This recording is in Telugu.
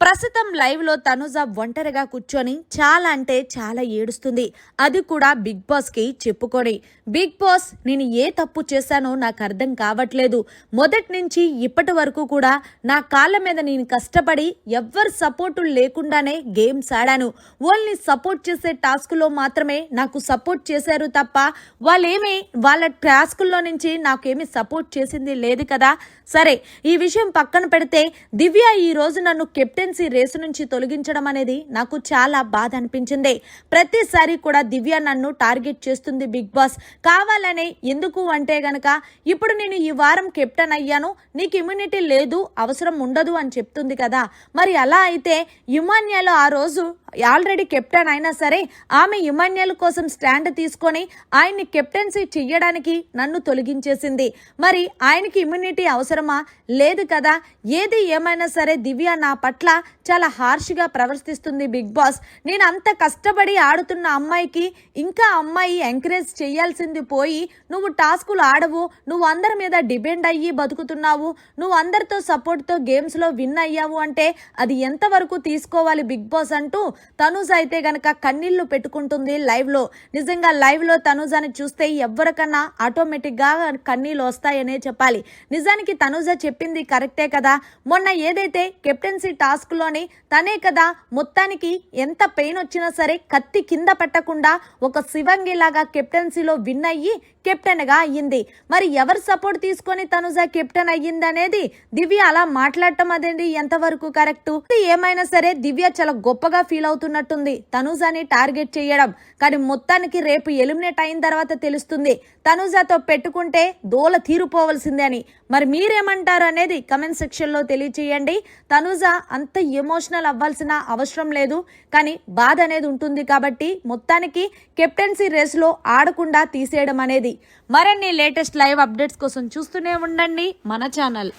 ప్రస్తుతం లైవ్లో తనుజ ఒంటరిగా కూర్చొని చాలా అంటే చాలా ఏడుస్తుంది. అది కూడా బిగ్ బాస్కి చెప్పుకొని. బిగ్ బాస్ నేను ఏ తప్పు చేశానో నాకు అర్థం కావట్లేదు. మొదటి నుంచి ఇప్పటి వరకు కూడా నా కాళ్ళ మీద నేను కష్టపడి ఎవ్వరు సపోర్టు లేకుండానే గేమ్స్ ఆడాను. ఓన్లీ సపోర్ట్ చేసే టాస్క్లో మాత్రమే నాకు సపోర్ట్ చేశారు తప్ప వాళ్ళేమి వాళ్ళ టాస్కుల్లో నుంచి నాకేమి సపోర్ట్ చేసింది లేదు కదా. సరే ఈ విషయం పక్కన పెడితే దివ్య ఈ రోజు నన్ను కెప్టెన్ కెప్టెన్సీ రేసు నుంచి తొలగించడం అనేది నాకు చాలా బాధ అనిపించింది. ప్రతిసారి కూడా దివ్య నన్ను టార్గెట్ చేస్తుంది బిగ్ బాస్. కావాలనే ఎందుకు అంటే గనక ఇప్పుడు నేను ఈ వారం కెప్టెన్ అయ్యాను నీకు ఇమ్యూనిటీ లేదు అవసరం ఉండదు అని చెప్తుంది కదా. మరి అలా అయితే యుమాన్యాలో ఆ రోజు ఆల్రెడీ కెప్టెన్ అయినా సరే ఆమె ఇమాన్యుయల్ కోసం స్టాండ్ తీసుకొని ఆయన్ని కెప్టెన్సీ చెయ్యడానికి నన్ను తొలగించేసింది. మరి ఆయనకి ఇమ్యూనిటీ అవసరమా? లేదు కదా. ఏది ఏమైనా సరే దివ్య నా పట్ల చాలా హార్ష్గా ప్రవర్తిస్తుంది బిగ్ బాస్. నేను అంత కష్టపడి ఆడుతున్న అమ్మాయికి ఇంకా అమ్మాయి ఎంకరేజ్ చేయాల్సింది పోయి నువ్వు టాస్కులు ఆడవు నువ్వు అందరి మీద డిపెండ్ అయ్యి బతుకుతున్నావు నువ్వు అందరితో సపోర్ట్తో గేమ్స్లో విన్ అయ్యావు అంటే అది ఎంతవరకు తీసుకోవాలి బిగ్ బాస్ అంటూ తనూజ అయితే గనక కన్నీళ్ళు పెట్టుకుంటుంది లైవ్లో నిజంగా లైవ్లో తనూజని చూస్తే ఎవరికన్నా ఆటోమేటిక్గా కన్నీళ్ళు వస్తాయనే చెప్పాలి. నిజానికి తనూజ చెప్పింది కరెక్టే కదా. మొన్న ఏదైతే కెప్టెన్సీ టాస్క్లోని తనే కదా మొత్తానికి ఎంత పెయిన్ వచ్చినా సరే కత్తి కింద పెట్టకుండా ఒక శివంగి లాగా కెప్టెన్సీలో విన్ అయ్యి కెప్టెన్గా అయ్యింది. మరి ఎవరు సపోర్ట్ తీసుకొని తనుజ కెప్టెన్ అయ్యిందనేది దివ్య అలా మాట్లాడటం అదేంటి? ఎంతవరకు కరెక్ట్? ఏమైనా సరే దివ్య చాలా గొప్పగా ఫీల్ అవుతున్నట్టుంది. తనూజాని టార్గెట్ చేయడం. కానీ మొత్తానికి రేపు ఎలిమినేట్ అయిన తర్వాత తెలుస్తుంది. తనుజాతో పెట్టుకుంటే దోల తీరుపోవలసిందే అని. మరి మీరేమంటారు అనేది కమెంట్ సెక్షన్లో తెలియచేయండి. తనూజ అంత ఎమోషనల్ అవ్వాల్సిన అవసరం లేదు. కానీ బాధ అనేది ఉంటుంది కాబట్టి మొత్తానికి కెప్టెన్సీ రేస్లో ఆడకుండా తీసేయడం అనేది. మరిన్ని లేటెస్ట్ లైవ్ అప్డేట్స్ కోసం చూస్తూనే ఉండండి మన ఛానల్